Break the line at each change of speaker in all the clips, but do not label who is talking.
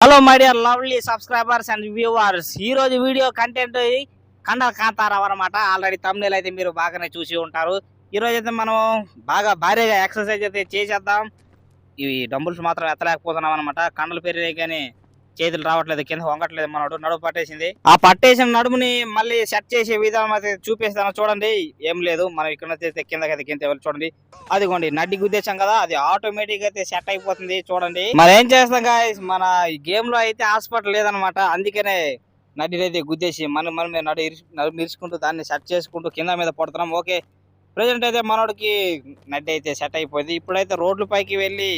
Hello my dear lovely subscribers and viewers ఈ రోజు video content కండల Kantharao అనమాట ఆల్రెడీ తమిళ అయితే మీరు బాగానే చూసి ఉంటారు. ఈ రోజు అయితే మనం బాగా భారీగా ఎక్సర్సైజ్ అయితే చేసేద్దాం. ఇవి డంబుల్స్ మాత్రం ఎత్తలేకపోతున్నాం అనమాట కండలు పెరిగాయి కానీ చేతులు రావట్లేదు కింద వంగట్లేదు మనోడు నడుము పట్టేసింది. ఆ పట్టేసిన నడుముని మళ్ళీ సెట్ చేసే విధానం అయితే చూపిస్తాను. చూడండి ఏం లేదు. మనం ఇక్కడ చేస్తే కిందకి కింద వెళ్ళి చూడండి. అదిగోండి నడ్డి గుద్దేశాం కదా అది ఆటోమేటిక్ అయితే సెట్ అయిపోతుంది. చూడండి. మరి ఏం చేస్తాం గాయస్ మన గేమ్లో అయితే హాస్పిటల్ లేదనమాట అందుకనే నడ్డిని అయితే గుద్దేసి మనం మనమే నడు నడుము ఇరుచుకుంటూ దాన్ని సెట్ చేసుకుంటూ కింద మీద పడుతున్నాం. ఓకే. ప్రజెంట్ అయితే మనోడికి నడ్డి అయితే సెట్ అయిపోయింది. ఇప్పుడైతే రోడ్ల పైకి వెళ్ళి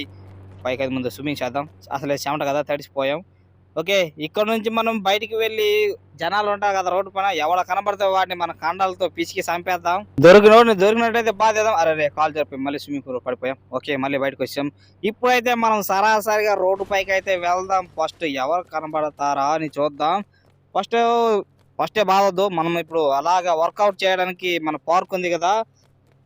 పైకి అయితే ముందు స్విమ్మింగ్ చేద్దాం. అసలు చెమట కదా తడిసిపోయాం. ఓకే ఇక్కడ నుంచి మనం బయటికి వెళ్ళి జనాలు ఉంటారు కదా రోడ్డు పైన ఎవడ కనబడితే వాటిని మన కండాలతో పిసికి చంపేద్దాం. దొరికిన దొరికినట్టయితే బాధేద్దాం అరే రే కాల్ జరిపి మళ్ళీ స్విమ్మింగ్ పూల్ పడిపోయాం. ఓకే మళ్ళీ బయటకు వచ్చాం. ఇప్పుడైతే మనం సరాసరిగా రోడ్డు పైకి అయితే వెళ్దాం. ఫస్ట్ ఎవరు కనబడతారా అని చూద్దాం. ఫస్ట్ ఫస్టే బాధొద్దు. మనం ఇప్పుడు అలాగా వర్కౌట్ చేయడానికి మన పార్క్ ఉంది కదా.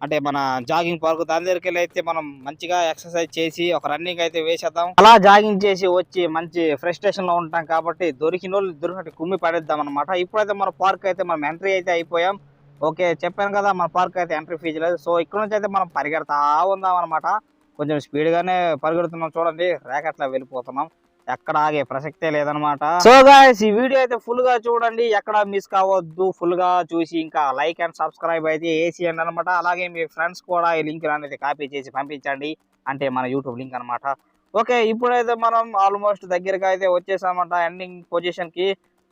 అంటే మన జాగింగ్ పార్క్ దాని దగ్గరికి వెళ్ళి అయితే మనం మంచిగా ఎక్సర్సైజ్ చేసి ఒక రన్నింగ్ అయితే వేసేద్దాం. అలా జాగింగ్ చేసి వచ్చి మంచి ఫ్రస్ట్రేషన్లో ఉంటాం కాబట్టి దొరికిన వాళ్ళు దొరికినట్టు కుమ్మి పడేద్దాం అనమాట ఇప్పుడైతే మన పార్క్ అయితే మనం ఎంట్రీ అయితే అయిపోయాం. ఓకే చెప్పాను కదా మన పార్క్ అయితే ఎంట్రీ ఫీజు లేదు. సో ఇక్కడ నుంచి అయితే మనం పరిగెడతా ఉందాం అనమాట కొంచెం స్పీడ్గానే పరిగెడుతున్నాం చూడండి. రేకట్లా వెళ్ళిపోతున్నాం. ఎక్కడ ఆగే ప్రసక్తే లేదనమాట సో గాయస్ ఈ వీడియో అయితే ఫుల్గా చూడండి. ఎక్కడ మిస్ కావద్దు. ఫుల్గా చూసి ఇంకా లైక్ అండ్ సబ్స్క్రైబ్ అయితే వేసియండి అనమాట అలాగే మీ ఫ్రెండ్స్ కూడా ఈ లింక్ అనేది కాపీ చేసి పంపించండి. అంటే మన యూట్యూబ్ లింక్ అన్నమాట. ఓకే ఇప్పుడైతే మనం ఆల్మోస్ట్ దగ్గరగా అయితే వచ్చేసామంట ఎండింగ్ పొజిషన్కి.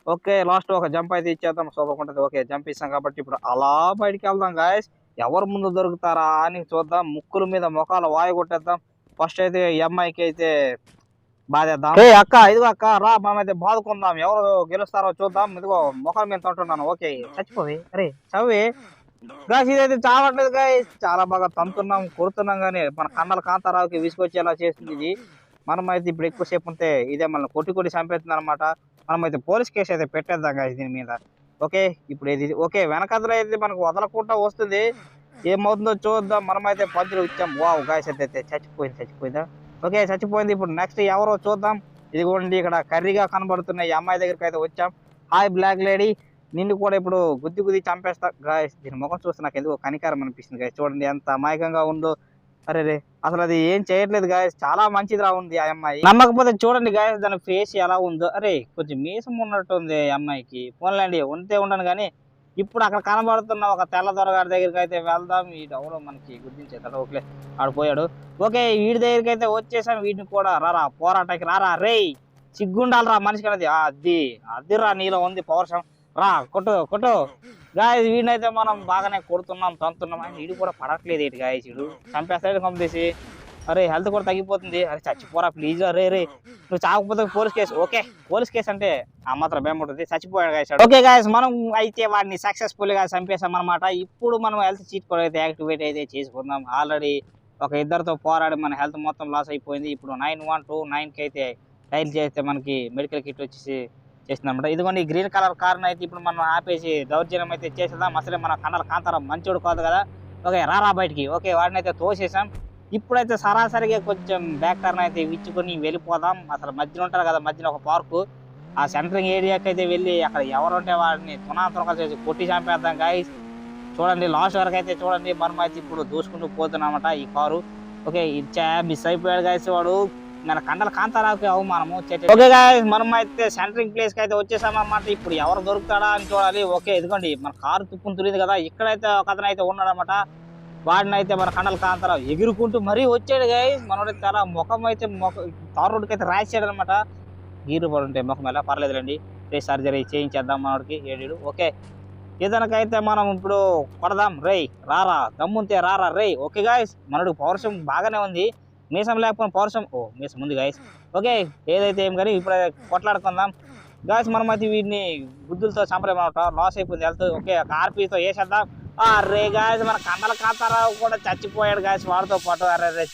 ఓకే లాస్ట్ ఒక జంప్ అయితే ఇచ్చేద్దాం. సోపకుంటది ఓకే జంప్ ఇస్తాం కాబట్టి ఇప్పుడు అలా బయటికి వెళ్దాం గాయస్ ఎవరు ముందు దొరుకుతారా అని చూద్దాం. ముక్కుల మీద మొఖాలు వాయు కొట్టేద్దాం. ఫస్ట్ అయితే ఎంఐకి అయితే బాధేద్దాం. ఏ అక్క ఇదిగో అక్క రా మనమైతే బాదుకుందాం ఎవరు గెలుస్తారో చూద్దాం. ఇదిగో ముఖం మీద తంటున్నాను ఓకే చచ్చిపోవి. అరే చవి గాయస్ ఇదైతే చావట్లేదు గాయస్. చాలా బాగా తంతున్నాం కొడుతున్నాం కానీ మన కన్నల కాంతారావుకి విసుకొచ్చేలా చేస్తుంది ఇది. మనం అయితే ఇప్పుడు ఎక్కువసేపు ఉంటే ఇదే మనం కొట్టి కొట్టి చంపేస్తుంది అనమాట మనం అయితే పోలీస్ కేసు అయితే పెట్టేద్దాం గాయస్ దీని మీద. ఓకే ఇప్పుడు ఇది ఓకే వెనకదలో అయితే మనకు వదలకుండా వస్తుంది. ఏమవుతుందో చూద్దాం. మనమైతే పంచులు ఇచ్చాం వావ్ గాయస్ అయితే చచ్చిపోయింది చచ్చిపోయిందా? ఓకే చచ్చిపోయింది. ఇప్పుడు నెక్స్ట్ ఎవరో చూద్దాం. ఇదిగోండి ఇక్కడ కర్రీగా కనబడుతున్న ఈ అమ్మాయి దగ్గరికి అయితే వచ్చాం. హాయ్ బ్లాక్ లేడీ నిన్ను కూడా ఇప్పుడు గుద్ది గుద్ది చంపేస్తా. గాయస్ దీని ముఖం చూస్తే నాకు ఎందుకో కనికారం అనిపిస్తుంది. గాయస్ చూడండి ఎంత అమాయకంగా ఉందో. అరే రే అసలు అది ఏం చేయట్లేదు గాయస్ చాలా మంచిదిరా ఉంది ఆ అమ్మాయి. నమ్మకపోతే చూడండి గాయస్ దాని ఫేస్ ఎలా ఉందో. అరే కొంచెం మీసం ఉన్నట్టు ఉంది అమ్మాయికి. పోన్లేండి ఉంటే ఉండను కానీ ఇప్పుడు అక్కడ కనబడుతున్న ఒక తెల్ల దొరగారి దగ్గరికి అయితే వెళ్దాం. ఈ డౌన్ మనకి గుర్తించేస్తాడు ఓకే ఆడిపోయాడు ఓకే వీడి దగ్గరికి అయితే వచ్చేసాం. వీటిని కూడా రారా పోరాటానికి రారా. రేయ్ సిగ్గుండాలరా మనిషికి అది ఆ, అది రా నీలో ఉంది పౌరుషం రా కొట్టు కొట్టు. గాయస్ వీడినైతే మనం బాగానే కొడుతున్నాం తంతున్నాం అని వీడు కూడా పడట్లేదు ఇటు గాయస్. వీడు చంపేస్తాడు కంపేసి అరే హెల్త్ కూడా తగ్గిపోతుంది. అరే చచ్చిపోరా ప్లీజ్ అరే రే నువ్వు చావకపోతే police case. Okay police case అంటే ఆ మాత్రం భయముంటుంది చచ్చిపోయాడు గాయస్ ఓకే గాయస్ మనం అయితే వాడిని సక్సెస్ఫుల్గా చంపేసాం అనమాట ఇప్పుడు మనం హెల్త్ చీట్ కూడా అయితే యాక్టివేట్ అయితే చేసుకుందాం. ఆల్రెడీ ఒక ఇద్దరితో పోరాడి మన హెల్త్ మొత్తం లాస్ అయిపోయింది. ఇప్పుడు నైన్ వన్ టూ నైన్కి అయితే డైల్ చేస్తే మనకి మెడికల్ కిట్ వచ్చేసి చేసిందనమాట ఇదిగోండి గ్రీన్ కలర్ కార్ అయితే ఇప్పుడు మనం ఆపేసి దౌర్జన్యం అయితే చేసేద్దాం. అసలే మన కన్నల కాంతారం మంచోడు కాదు కదా. ఓకే రారా బయటికి. ఓకే వాడిని అయితే తోసేసాం. ఇప్పుడైతే సరాసరిగా కొంచెం బ్యాక్ టర్న్ అయితే ఇచ్చుకొని వెళ్ళిపోదాం. అసలు మధ్యలో ఉంటారు కదా మధ్యలో ఒక పార్కు ఆ సెంటరింగ్ ఏరియాకి అయితే వెళ్ళి అక్కడ ఎవరు ఉంటే వాడిని తునాతునక చేసి కొట్టి చంపేద్దాం గాయస్ చూడండి లాస్ట్ వరకు అయితే చూడండి మనం అయితే ఇప్పుడు దూసుకుంటూ పోతున్నామట ఈ కారు. ఓకే ఇచ్చా మిస్ అయిపోయాడు గాయస్ వాడు. మన కండల కాంతారావుకి అవమానము. ఓకే గాయస్ మనం అయితే సెంటరింగ్ ప్లేస్కి అయితే వచ్చేసామన్నమాట. ఇప్పుడు ఎవరు దొరుకుతాడా అని చూడాలి. ఓకే ఇదిగోండి మన కారు తుప్పుని తురిది కదా. ఇక్కడైతే ఒక అతను అయితే ఉన్నాడనమాట వాడిని అయితే మన కండల కాంతారావు ఎగురుకుంటూ మరీ వచ్చాడు గాయ మనోడికి చాలా ముఖం అయితే ముఖ తారు రోడ్డుకి అయితే రాసాడు అనమాట గీరు పడి ఉంటాయి ముఖం ఎలా? పర్లేదులేండి. రే సర్జరీ చేయించేద్దాం మనోడికి. ఏడు ఓకే. ఇతనికైతే మనం ఇప్పుడు కొడదాం. రేయ్ రారా దమ్ముంతే రారా. రేయ్ ఓకే గాయస్ మనడు పౌరుషం బాగానే ఉంది. మీసం లేకపోయినా పౌరుషం ఓ మీసం ఉంది గాయస్ ఓకే ఏదైతే ఏం కానీ ఇప్పుడు కొట్లాడుకుందాం. గాయస్ మనం అయితే వీటిని గుద్దులతో చంపలేమన్నమాట. లాస్ అయిపోయింది వెళ్తూ ఓకే ఒక ఆర్పీతో వేసేద్దాం. ఆ గాయస్ మన కండల కాంతారావు కూడా చచ్చిపోయాడు గాయస్ వాడితో పాటు. అరే రే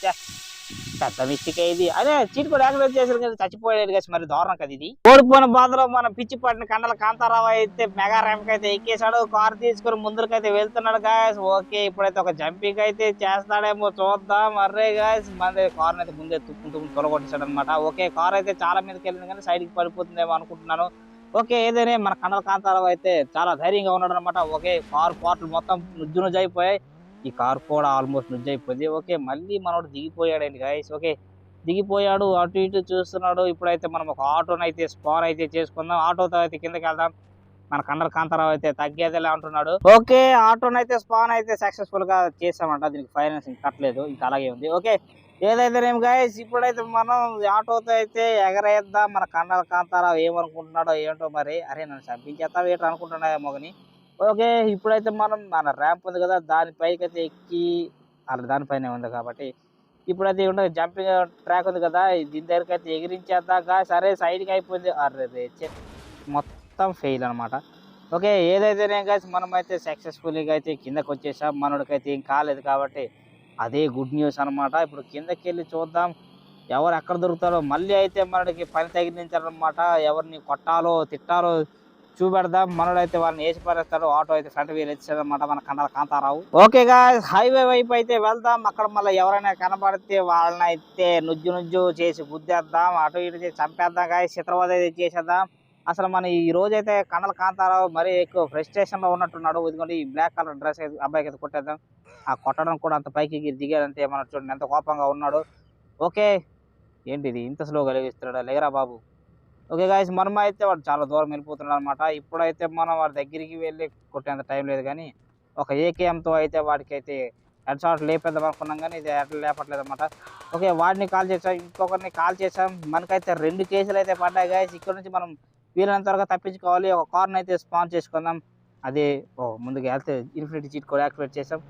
పెద్ద మిస్టేక్ ఇది. అదే చీట్ కూడా యాక్సిడెంట్ చేశారు కదా చచ్చిపోయాడు కదా మరి దారుణం కదా ఇది. ఓడిపోయిన బాధలో మన పిచ్చి పట్టిన కండల కాంతారావు అయితే మెగా ర్యాంప్ అయితే ఎక్కేశాడు. కార్ తీసుకుని ముందరకైతే వెళ్తున్నాడు గాయస్ ఓకే ఇప్పుడైతే ఒక జంపింగ్ అయితే చేస్తాడేమో చూద్దాం. అర్రే గాయస్ మన కార్ అయితే ముందే తుక్కుంటూ తొలగొట్టేశాడు అనమాట ఓకే కార్ అయితే చాలా మీదకి వెళ్ళింది కానీ సైడ్కి కి పడిపోతుందేమో అనుకుంటున్నాను. ఓకే ఏదైనా మన కండల కాంతారావు అయితే చాలా ధైర్యంగా ఉన్నాడు అనమాట ఓకే కార్ పార్ట్లు మొత్తం నుజ్జు నుజ్జు అయిపోయాయి ఈ కార్ కూడా ఆల్మోస్ట్ నుజ్జు అయిపోయింది ఓకే మళ్ళీ మనోడు దిగిపోయాడండి గాయస్ ఓకే దిగిపోయాడు అటు ఇటు చూస్తున్నాడు. ఇప్పుడైతే మనం ఒక ఆటోని అయితే స్పార్ అయితే చేసుకుందాం. ఆటోతో అయితే కిందకి వెళ్దాం. మన కండల కాంతారావు అయితే తగ్గేదేలా అంటున్నాడు. ఓకే ఆటోనైతే స్పాన్ అయితే సక్సెస్ఫుల్గా చేసామంట దీనికి ఫైనాన్సింగ్ కట్టలేదు. ఇంకా అలాగే ఉంది. ఓకే ఏదైతేనేం గాయస్ ఇప్పుడైతే మనం ఆటోతో అయితే ఎగరేద్దాం మన కండల కాంతారావు ఏమనుకుంటున్నాడో ఏంటో మరి అరే నన్ను చంపించేస్తా ఏంటో అనుకుంటున్నాడేమో మొగని? ఓకే ఇప్పుడైతే మనం మన ర్యాంప్ ఉంది కదా దానిపైకి అయితే ఎక్కి అలా దానిపైనే ఉంది కాబట్టి ఇప్పుడైతే ఉండదు జంపింగ్ ట్రాక్ ఉంది కదా దీని దగ్గరికి అయితే ఎగిరించేద్దాకా సరే సైడ్కి అయిపోయింది. అరే మొత్తం ఫెయిల్ అనమాట ఓకే ఏదైతే గాయస్ మనం అయితే సక్సెస్ఫుల్గా అయితే కిందకు వచ్చేసాం మనోడికైతే ఏం కాలేదు కాబట్టి అదే గుడ్ న్యూస్ అన్నమాట. ఇప్పుడు కిందకి వెళ్ళి చూద్దాం. ఎవరు ఎక్కడ దొరుకుతారో మళ్ళీ అయితే మనకి పని తగిలించారనమాట ఎవరిని కొట్టాలో తిట్టాలో చూపెడదాం. మనోడైతే వాళ్ళని వేసి పారేస్తాడు ఆటో అయితే ఫ్రంట్ వీల్ అనమాట మన కండల కాంతారావు. ఓకేగా హైవే వైపు అయితే వెళ్దాం. అక్కడ మళ్ళీ ఎవరైనా కనబడితే వాళ్ళని అయితే నుజ్జు నుజ్జు చేసి గుద్దేద్దాం. అటు ఇటు చేసి చంపేద్దాం కానీ చిత్రవద అయితే చేసేద్దాం. అసలు మన ఈ రోజు అయితే కాంతారావు మరీ ఎక్కువ ఫ్రస్ట్రేషన్లో ఉన్నట్టున్నాడు. ఇదిగోండి ఈ బ్లాక్ కలర్ డ్రెస్ అబ్బాయికి అయితే కొట్టేద్దాం. ఆ కొట్టడం కూడా అంత పైకి ఎగిరి మన చూడండి ఎంత కోపంగా ఉన్నాడు. ఓకే ఏంటిది ఇంత స్లోగా లేవిస్తున్నాడు? లేగరా బాబు? ఓకే గాయస్ మనం అయితే వాడు చాలా దూరం వెళ్ళిపోతున్నాడు అనమాట ఇప్పుడైతే మనం వాడి దగ్గరికి వెళ్ళి కొట్టేంత టైం లేదు కానీ ఒక ఏకేఎంతో అయితే వాడికి అయితే హెడ్ షాట్ లేపేద్దాం అనుకున్నాం కానీ ఇది ఎట్లా లేపట్లేదు అనమాట ఓకే వాడిని కాల్ చేసాం ఇంకొకరిని కాల్ చేసాం మనకైతే రెండు కేసులు అయితే పడ్డాయి గాయస్ ఇక్కడ నుంచి మనం వీలైనంత త్వరగా తప్పించుకోవాలి. ఒక కార్ని అయితే స్పాన్ చేసుకుందాం. అదే ఓ ముందుకు వెళ్తే ఇన్ఫినిటీ చీట్ కూడా యాక్టివేట్ చేసాం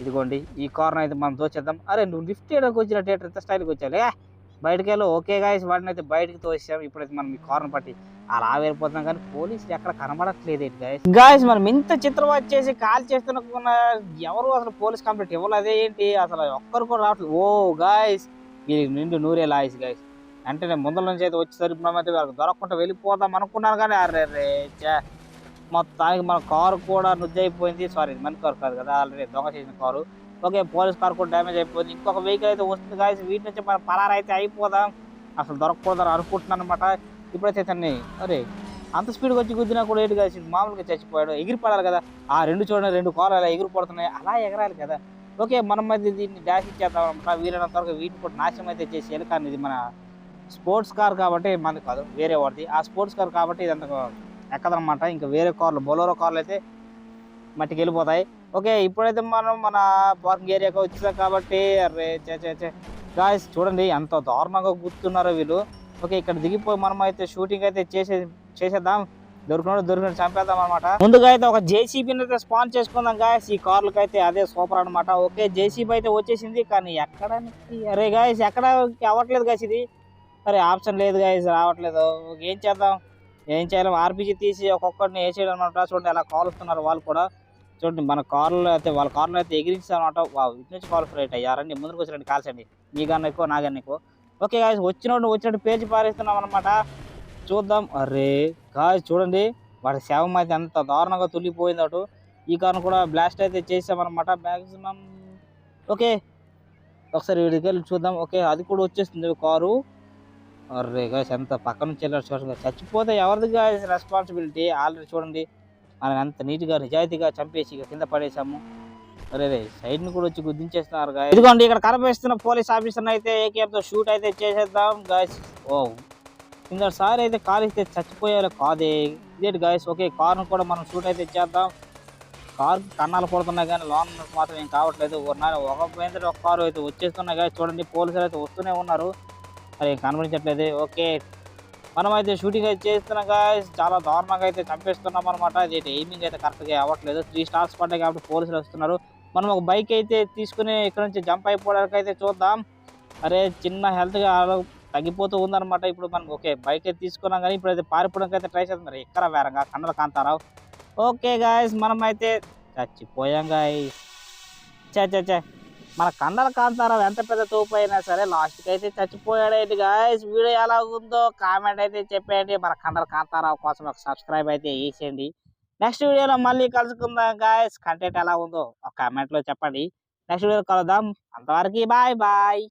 ఇదిగోండి ఈ కార్ని అయితే మనం దోచేద్దాం అరే నువ్వు లిఫ్ట్ చేయడానికి వచ్చిన థియేటర్ ఎంత స్టైల్కి వచ్చాలి బయటకు బయటికి వెళ్ళి. ఓకే గాయస్ వాడిని అయితే బయటికి తోసాం ఇప్పుడైతే మనం ఈ కార్ని పట్టి అలా వెళ్ళిపోతున్నాం కానీ పోలీసులు ఎక్కడ కనబడట్లేదు ఏంటి గాయస్ గాయస్ మనం ఇంత చిత్రం వచ్చేసి కాల్ చేస్తున్న ఎవరు అసలు పోలీస్ కంప్లైంట్ ఇవ్వలేదు ఏంటి? అసలు ఒక్కరు కూడా రావట్లేదు. ఓ గాయస్ ఇది నిండు నూరే లాయస్ గాయస్ అంటే నేను ముందర నుంచి అయితే వచ్చేసరికి మనం అయితే వాళ్ళకి దొరకకుండా వెళ్ళిపోదాం అనుకున్నాను కానీ అరే రే మొత్తానికి మన కారు కూడా అయిపోయింది సారీ మన కారు కాదు కదా ఆల్రెడీ దొంగ చేసిన కారు. ఓకే పోలీస్ కార్ కూడా డ్యామేజ్ అయిపోయింది. ఇంకొక వెహికల్ అయితే వస్తుంది కాదు వీటి నుంచి మనం పరారు అయితే అయిపోదాం. అసలు దొరకకూడదని అనుకుంటున్నాను అనమాట ఇప్పుడైతే తన్ని అరే అంత స్పీడ్గా వచ్చి గుద్దినా కూడా ఏంటి కాసి మామూలుగా చచ్చిపోయాడు. ఎగిరిపడాలి కదా. ఆ రెండు చూడండి రెండు కాలు అలా ఎగిరిపడుతున్నాయి. అలా ఎగరాలి కదా. ఓకే మనం అయితే దీన్ని డాష్ ఇచ్చేద్దాం అనమాట వీలైనంత వరకు వీటిని కూడా నాశనం అయితే చేసేయాలి కానీ ఇది మన స్పోర్ట్స్ కార్ కాబట్టి మనది కాదు వేరే వాడిది. ఆ స్పోర్ట్స్ కార్ కాబట్టి ఇదంతా ఎక్కదనమాట ఇంకా వేరే కార్లు బొలోరో కార్లు అయితే మట్టికి వెళ్ళిపోతాయి. ఓకే ఇప్పుడైతే మనం మన పార్కింగ్ ఏరియాకి వచ్చినాం కాబట్టి అరే చే చే చే గాయస్ చూడండి ఎంత దారుణంగా గుర్తున్నారో వీళ్ళు. ఓకే ఇక్కడ దిగిపోయి మనం అయితే షూటింగ్ అయితే చేసే చేసేద్దాం. దొరికినట్టు దొరికినట్టు చంపేద్దాం అనమాట ముందుగా అయితే ఒక జేసీబీని అయితే స్పాన్ చేసుకుందాం గాయస్. ఈ కార్లకి అయితే అదే సూపర్ అనమాట ఓకే జేసీబీ అయితే వచ్చేసింది కానీ ఎక్కడానికి అరే గాయస్ ఎక్కడ అవ్వట్లేదు గాయస్ ఇది. మరి ఆప్షన్ లేదు గాయస్ రావట్లేదు. ఏం చేద్దాం? ఏం చేయాలి? ఆర్పీజీ తీసి ఒక్కొక్కరిని వేసేయడం అనమాట చూడండి అలా కాలుస్తున్నారు వాళ్ళు కూడా. చూడండి మన కార్లో అయితే వాళ్ళ కార్లో అయితే ఎగిరించారనమాట వా ఇటు నుంచి కాల్ ఫ్రైట్ అయ్యారండి ముందుకు వచ్చినట్టు కాల్చండి. నీకన్నా ఎక్కువ నాకన్నా ఎక్కువ. ఓకే గాయస్ వచ్చినట్టు వచ్చినట్టు పేజీ పారేస్తున్నాం అనమాట చూద్దాం. అరే గాయస్ చూడండి. వాడి శవం అయితే ఎంత దారుణంగా తుల్లిపోయింది అటు. ఈ కార్ను కూడా బ్లాస్ట్ అయితే చేసామన్నమాట మ్యాక్సిమం ఓకే ఒకసారి వీడికి వెళ్ళి చూద్దాం. ఓకే అది కూడా వచ్చేస్తుంది కారు. అర్రే గాయస్ ఎంత పక్క నుంచి వెళ్ళారు చూడండి. చచ్చిపోతే ఎవరిది గాయస్ రెస్పాన్సిబిలిటీ ఆల్రెడీ చూడండి. మనం ఎంత నీట్గా నిజాయితీగా చంపేసి కింద పడేసాము అరే రే సైడ్ని కూడా వచ్చి గుద్దించేస్తున్నారు గాయ ఇదిగోండి ఇక్కడ కనిపిస్తున్న పోలీస్ ఆఫీసర్ అయితే AKM షూట్ అయితే చేసేద్దాం గాయస్ ఓ కింద సార్ అయితే కార్ ఇస్తే చచ్చిపోయారు కాదే. ఇదేంటి గాయస్ ఓకే కార్ను కూడా మనం షూట్ అయితే చేద్దాం. కార్ కన్నాలు కొడుతున్నాయి కానీ లోన్ మాత్రం ఏం కావట్లేదు. ఒక పోయిన ఒక కారు అయితే వచ్చేస్తున్నాయి గాయస్ చూడండి పోలీసులు అయితే వస్తూనే ఉన్నారు. మరి కనిపించట్లేదు ఓకే. మనం అయితే షూటింగ్ అయితే చేస్తున్నాం గాయస్ చాలా దారుణంగా అయితే చంపేస్తున్నాం అనమాట ఇది ఎయిమింగ్ అయితే కరెక్ట్గా అవ్వట్లేదు. త్రీ స్టార్స్ పడ్డాయి కాబట్టి పోలీసులు వస్తున్నారు. మనం ఒక బైక్ అయితే తీసుకుని ఇక్కడ నుంచి జంప్ అయిపోవడానికి అయితే చూద్దాం. అరే చిన్న హెల్త్గా తగ్గిపోతూ ఉందన్నమాట. ఇప్పుడు మనం ఓకే బైక్ అయితే తీసుకున్నాం కానీ ఇప్పుడు అయితే పారిపోవడానికి అయితే ట్రై చేస్తున్నారు ఎక్కడ వేరంగా? కన్నడ కాంతారావు. ఓకే గాయస్ మనం అయితే చచ్చిపోయాం గాయస్ చే చే మన కండల కాంతారావు ఎంత పెద్ద తోపు అయినా సరే లాస్ట్కి అయితే చచ్చిపోయాడేంటి గాయస్ వీడియో ఎలా ఉందో కామెంట్ అయితే చెప్పేయండి. మన కండల కాంతారావు కోసం ఒక సబ్స్క్రైబ్ అయితే చేసేయండి. నెక్స్ట్ వీడియోలో మళ్ళీ కలుసుకుందాం గాయస్ కంటెంట్ ఎలా ఉందో ఒక కామెంట్లో చెప్పండి. నెక్స్ట్ వీడియో కలుద్దాం. అంతవరకు బాయ్ బాయ్